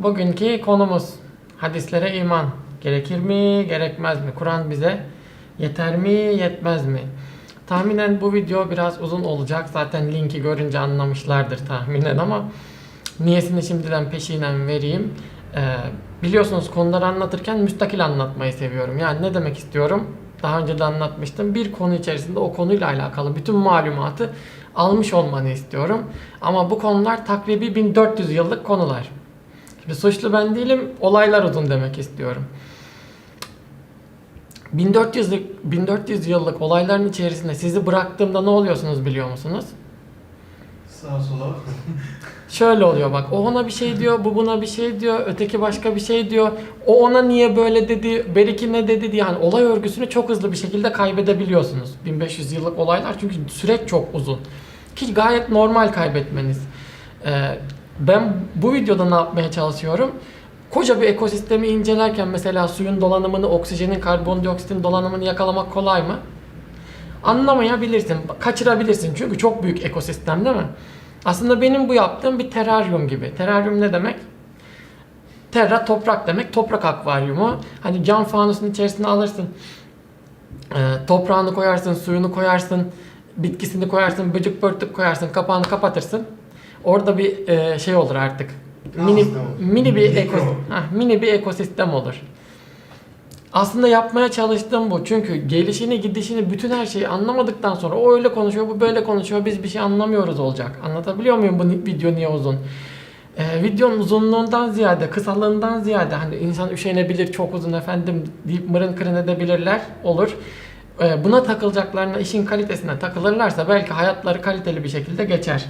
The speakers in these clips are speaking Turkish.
Bugünkü konumuz hadislere iman. Gerekir mi, gerekmez mi? Kur'an bize yeter mi, yetmez mi? Tahminen bu video biraz uzun olacak. Zaten linki görünce anlamışlardır tahminen ama niyesini şimdiden peşinen vereyim. Ee, biliyorsunuz konuları anlatırken müstakil anlatmayı seviyorum. Yani ne demek istiyorum? Daha önce de anlatmıştım. Bir konu içerisinde o konuyla alakalı bütün malumatı almış olmanı istiyorum. Ama bu konular takribi 1400 yıllık konular. Suçlu ben değilim, olaylar uzun demek istiyorum. 1400 yıllık, 1400 yıllık olayların içerisinde sizi bıraktığımda ne oluyorsunuz biliyor musunuz? Sağa sola. Şöyle oluyor bak o ona bir şey diyor bu buna bir şey diyor öteki başka bir şey diyor o ona niye böyle dedi beriki ne dedi diye yani olay örgüsünü çok hızlı bir şekilde kaybedebiliyorsunuz 1500 yıllık olaylar çünkü süreç çok uzun ki gayet normal kaybetmeniz Ee, ben bu videoda ne yapmaya çalışıyorum koca bir ekosistemi incelerken mesela suyun dolanımını oksijenin karbondioksitin dolanımını yakalamak kolay mı? Anlamayabilirsin, kaçırabilirsin çünkü çok büyük ekosistem değil mi? Aslında benim bu yaptığım bir teraryum gibi. Teraryum ne demek? Terra toprak demek. Toprak akvaryumu. Hani cam fanusun içerisine alırsın. Ee, toprağını koyarsın, suyunu koyarsın, bitkisini koyarsın, böcek börtük koyarsın, kapağını kapatırsın. Orada bir e, şey olur artık. Mini mini bir ekosistem, mini bir ekosistem olur. Aslında yapmaya çalıştığım bu. Çünkü gelişini, gidişini, bütün her şeyi anlamadıktan sonra o öyle konuşuyor, bu böyle konuşuyor, biz bir şey anlamıyoruz olacak. Anlatabiliyor muyum bu video niye uzun? Ee, videonun uzunluğundan ziyade, kısalığından ziyade hani insan üşenebilir, çok uzun efendim deyip mırın kırın edebilirler, olur. Ee, buna takılacaklarına, işin kalitesine takılırlarsa belki hayatları kaliteli bir şekilde geçer.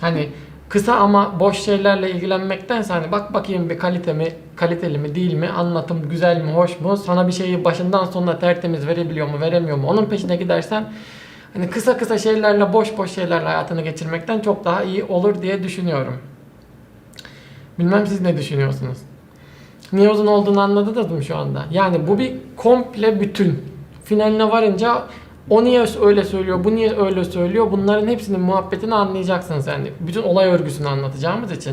Hani kısa ama boş şeylerle ilgilenmektense hani bak bakayım bir kalite mi, kaliteli mi değil mi, anlatım güzel mi, hoş mu, sana bir şeyi başından sonuna tertemiz verebiliyor mu, veremiyor mu, onun peşine gidersen hani kısa kısa şeylerle, boş boş şeylerle hayatını geçirmekten çok daha iyi olur diye düşünüyorum. Bilmem siz ne düşünüyorsunuz? Niye uzun olduğunu anladınız mı şu anda? Yani bu bir komple bütün. Finaline varınca o niye öyle söylüyor, bu niye öyle söylüyor bunların hepsinin muhabbetini anlayacaksınız yani. Bütün olay örgüsünü anlatacağımız için.